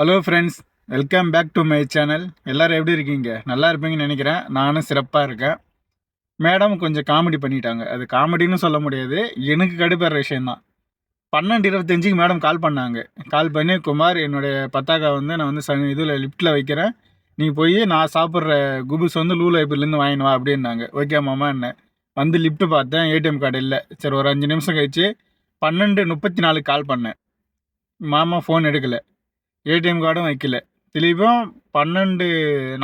Hello friends welcome back to my channel எல்லோரும் எப்படி இருக்கீங்க? நல்லா இருப்பீங்கன்னு நினைக்கிறேன். நானும் சிறப்பாக இருக்கேன். மேடம் கொஞ்சம் காமெடி பண்ணிட்டாங்க. அது காமெடின்னு சொல்ல முடியாது. எனக்கு கடுப்பேற விஷயந்தான் பன்னெண்டு இருபத்தஞ்சுக்கு மேடம் கால் பண்ணாங்க. கால் பண்ணி குமார் என்னுடைய பத்தாக்கா வந்து நான் வந்து சன் இதில் லிஃப்ட்டில் வைக்கிறேன். நீ போய் நான் சாப்பிட்ற குபுஸ் வந்து லூ லைப்ரரிலேருந்து வாங்கினு வா அப்படின்னாங்க. ஓகே மாமா என்ன. வந்து லிஃப்ட்டு பார்த்தேன். ஏடிஎம் கார்டு இல்லை. சரி ஒரு அஞ்சு நிமிஷம் கழிச்சு பன்னெண்டு முப்பத்தி நாலுக்கு கால் பண்ணேன். மாமா ஃபோன் எடுக்கலை. ஏடிஎம் கார்டும் வைக்கல. திலீபம் பன்னெண்டு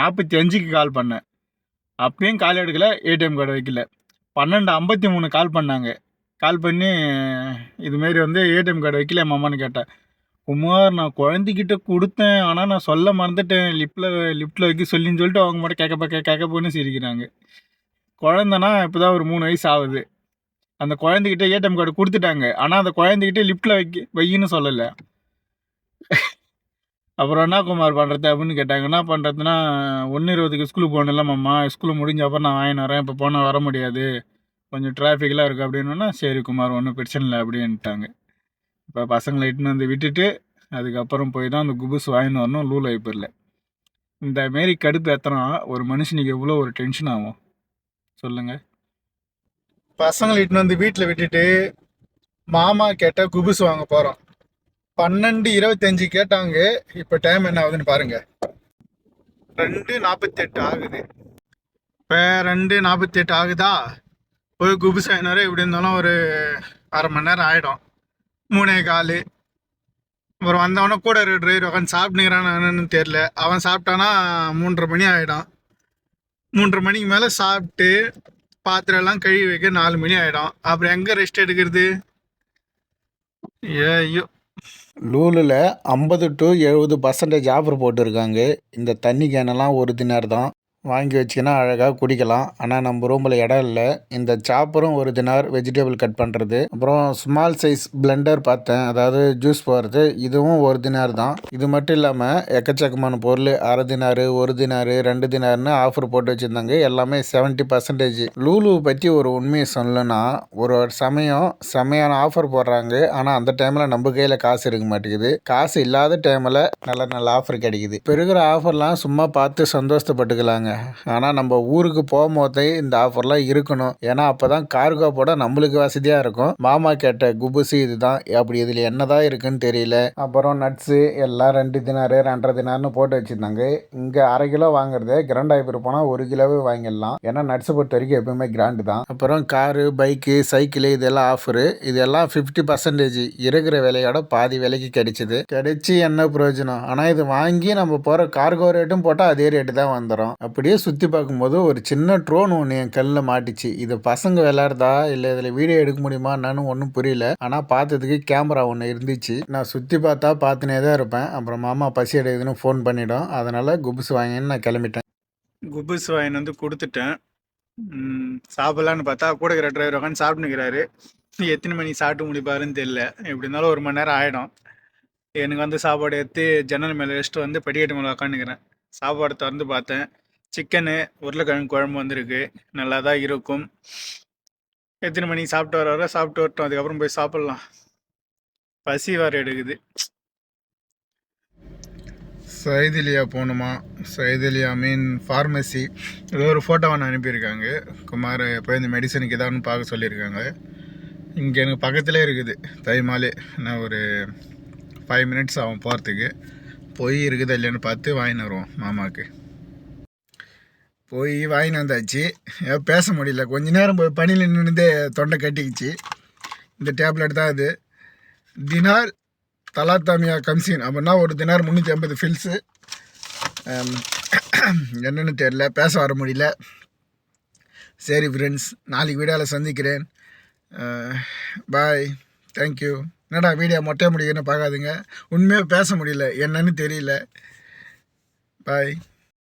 நாற்பத்தி அஞ்சுக்கு கால் பண்ணேன். அப்பயும் கால் எடுக்கல ஏடிஎம் கார்டு வைக்கல. பன்னெண்டு ஐம்பத்தி மூணு கால் பண்ணாங்க. கால் பண்ணி இதுமாரி வந்து ஏடிஎம் கார்டு வைக்கல மாமான்னு கேட்டேன். குமார் நான் குழந்தைக்கிட்ட கொடுத்தேன் ஆனால் நான் சொல்ல மறந்துட்டேன். லிஃப்ட்டில் லிஃப்ட்டில் வைக்க சொல்லின்னு சொல்லிட்டு அவங்க மட்டும் கேட்க கேட்க கேட்க போன்னு சிரிக்கிறாங்க. குழந்தனா இப்போ தான் ஒரு மூணு வயசு ஆகுது. அந்த குழந்தைகிட்ட ஏடிஎம் கார்டு கொடுத்துட்டாங்க. ஆனால் அந்த குழந்தைகிட்ட லிஃப்ட்டில் வைக்க வையின்னு சொல்லலை. அப்புறம் என்ன குமார் பண்ணுறது அப்படின்னு கேட்டாங்க. என்ன பண்ணுறதுன்னா ஒன்று இருபதுக்கு ஸ்கூலுக்கு போகணும்ல மாமா. ஸ்கூல் முடிஞ்ச அப்புறம் நான் வாங்கினு வரேன் இப்போ போனால் வர முடியாது. கொஞ்சம் டிராஃபிக்லாம் இருக்குது அப்படின்னா சரி குமார் ஒன்றும் பிரச்சனை இல்லை அப்படின்ட்டாங்க. இப்போ பசங்களை இட்டுன்னு வந்து விட்டுட்டு அதுக்கப்புறம் போய் தான் அந்த குபுஸ் வாங்கின்னு வரணும். லூ லைப்பரில் இந்த மாரி கடுப்பு எத்தனா ஒரு மனுஷனுக்கு எவ்வளோ ஒரு டென்ஷன் ஆகும்? சொல்லுங்கள் பசங்களை இட்டுன்னு வந்து வீட்டில் விட்டுட்டு மாமா கேட்டால் குபுஸ் வாங்க போகிறோம் பன்னெண்டு இருபத்தஞ்சு கேட்டாங்க. இப்போ டைம் என்ன ஆகுதுன்னு பாருங்க. ரெண்டு நாற்பத்தெட்டு ஆகுது. இப்போ ரெண்டு நாற்பத்தெட்டு ஆகுதா? போய் குபுஸ் ஆயினாரு எப்படி இருந்தாலும் ஒரு அரை மணி நேரம் ஆகிடும் மூணே கால். அப்புறம் வந்தவொடனே கூட ஒரு டிரைவர் உட்காந்து சாப்பிட்டுக்கிறான்னு தெரில அவன் சாப்பிட்டானா மூன்றரை மணி ஆகிடும் மூன்றரை மணிக்கு மேலே சாப்பிட்டு பாத்திரம் எல்லாம் கழுவி வைக்க நாலு மணி ஆகிடும் அப்புறம் எங்கே ரெஸ்ட் எடுக்கிறது? ஐயோ. லூலில் ஐம்பது டு எழுபது பர்சன்டேஜ் ஆஃபர் போட்டிருக்காங்க. இந்த தண்ணி கேனெல்லாம் ஒரு தினார் தான் வாங்கி வச்சிங்கன்னா அழகாக குடிக்கலாம். ஆனால் நம்ம ரூமில் இடம் இல்லை. இந்த சாப்பரும் ஒரு தினார் வெஜிடபிள் கட் பண்ணுறது அப்புறம் ஸ்மால் சைஸ் பிளெண்டர் பார்த்தேன். அதாவது ஜூஸ் போடுறது. இதுவும் ஒரு தினார் தான். இது மட்டும் இல்லாமல் எக்கச்சக்கமான பொருள். அரை தினாரு ஒரு தினாரு ரெண்டு தினார்னு ஆஃபர் போட்டு வச்சுருந்தாங்க. எல்லாமே செவன்ட்டி பர்சன்டேஜ் லூலு பற்றி ஒரு உண்மையை சொல்லணும்னா ஒரு சமயம் செமையான ஆஃபர் போடுறாங்க. ஆனால் அந்த டைமில் நம்ம கையில் காசு இருக்க மாட்டேங்குது. காசு இல்லாத டைமில் நல்ல நல்ல ஆஃபர் கிடைக்குது. இப்போ இருக்கிற ஆஃபர்லாம் சும்மா பார்த்து சந்தோஷப்பட்டுக்கலாங்க. ஆனால் நம்ம ஊருக்கு போகும்போதே இந்த ஆஃபர்லாம் இருக்கணும். ஏன்னா அப்போ தான் கார்கோ போட நம்மளுக்கு வசதியாக இருக்கும். மாமா கேட்ட குபுசு இதுதான். அப்படி இதில் என்னதான் இருக்குன்னு தெரியல. அப்புறம் நட்ஸு எல்லாம் ரெண்டு தினாரு ரெண்டரை தினார்னு போட்டு வச்சுருந்தாங்க. இங்கே அரை கிலோ வாங்குறது கிராண்டாயிரம் போனால் ஒரு கிலோவே வாங்கிடலாம். ஏன்னா நட்ஸை பொறுத்த வரைக்கும் எப்பவுமே கிராண்டு தான். அப்புறம் காரு பைக்கு சைக்கிளு இதெல்லாம் ஆஃபரு இதெல்லாம் ஃபிஃப்டி பர்சன்டேஜ் இருக்கிற விலையோட பாதி விலைக்கு கிடைச்சிது. கிடைச்சி என்ன பிரயோஜனம்? ஆனால் இது வாங்கி நம்ம போகிற கார்கோ ரேட்டும் போட்டால் அதே ரேட்டு தான் வந்துடும் அப்படி அப்படியே சுற்றி பார்க்கும்போது ஒரு சின்ன ட்ரோன் ஒன்று என் கல்லில் மாட்டிச்சு. இது பசங்க விளையாடுதா இல்லை இதில் வீடியோ எடுக்க முடியுமா என்னன்னு ஒன்றும் புரியல. ஆனால் பார்த்ததுக்கு கேமரா ஒன்று இருந்துச்சு. நான் சுற்றி பார்த்தா பார்த்துனே தான் இருப்பேன். அப்புறம் மாமா பசி எடுக்குதுன்னு ஃபோன் பண்ணிடும். அதனால் குபுஸ் வாங்கின்னு நான் கிளம்பிட்டேன். குபுஸ் வாங்கின்னு வந்து கொடுத்துட்டேன். சாப்பிட்லான்னு பார்த்தா கூட இருக்கிற டிரைவர் உட்காந்து சாப்பிட்டுக்கிறாரு எத்தனை மணிக்கு சாப்பிட்டு முடிப்பாருன்னு தெரியல. எப்படி இருந்தாலும் ஒரு மணி நேரம் ஆகிடும் எனக்கு வந்து சாப்பாடு எடுத்து ஜன்னல் மேலே வச்சுட்டு வந்து படிக்கட்டு மேலே உட்காந்துக்கிறேன் சாப்பாடு திறந்து பார்த்தேன். சிக்கனு உருளைக்கிழங்கு குழம்பு வந்திருக்கு. நல்லா தான் இருக்கும். எத்தனை மணிக்கு சாப்பிட்டு வர வர சாப்பிட்டு வரட்டும். அதுக்கப்புறம் போய் சாப்பிட்லாம். பசி வர எடுக்குது. சைதிலியா போகணுமா? சைதிலியா மீன் ஃபார்மசி ஏதோ ஒரு ஃபோட்டோ ஒன்று அனுப்பியிருக்காங்க. குமார் போய் இந்த மெடிசனுக்கு ஏதான்னு பார்க்க சொல்லியிருக்காங்க. இங்கே எனக்கு பக்கத்திலே இருக்குது. தைமாலே நான் ஒரு ஃபைவ் மினிட்ஸ் ஆகும் போகிறதுக்கு போய் இருக்குதா இல்லைன்னு பார்த்து வாங்கின்னு வருவோம் மாமாவுக்கு. போய் வாங்கின்னு வந்தாச்சு. பேச முடியல. கொஞ்ச நேரம் போய் பணியில் நின்றுதே தொண்டை கட்டிக்கிச்சு. இந்த டேப்லெட் தான் இது தினார் தலாத்தாமியா கம்சின். அப்படின்னா ஒரு தினார் முந்நூற்றி ஐம்பது ஃபில்ஸு என்னன்னு தெரில பேச வர முடியல. சரி ஃப்ரெண்ட்ஸ் நாளைக்கு வீடியோவில் சந்திக்கிறேன். பாய் தேங்க்யூ என்னடா வீடியோ மொட்டை முடியுன்னு பார்க்காதுங்க. உண்மையாக பேச முடியல. என்னன்னு தெரியல. பாய்